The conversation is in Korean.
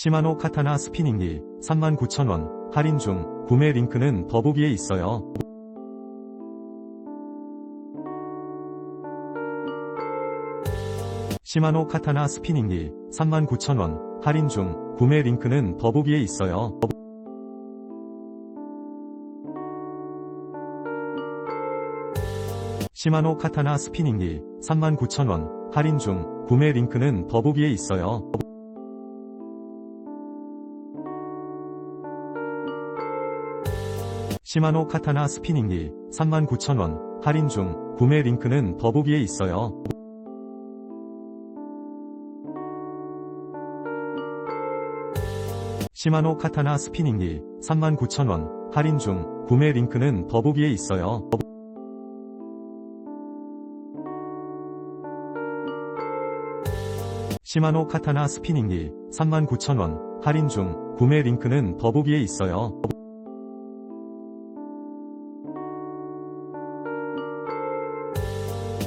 시마노 카타나 스피닝리 39,000원 할인 중 구매 링크는 더보기에 있어요. 시마노 카타나 스피닝리 39,000원 할인 중 구매 링크는 더보기에 있어요. 시마노 카타나 스피닝리 39,000원 할인 중 구매 링크는 더보기에 있어요. 시마노 카타나 스피닝리 39,000원 할인 중 구매 링크는 더보기에 있어요. 시마노 카타나 스피닝리 39,000원 할인 중 구매 링크는 더보기에 있어요. 시마노 카타나 스피닝리 39,000원 할인 중 구매 링크는 더보기에 있어요.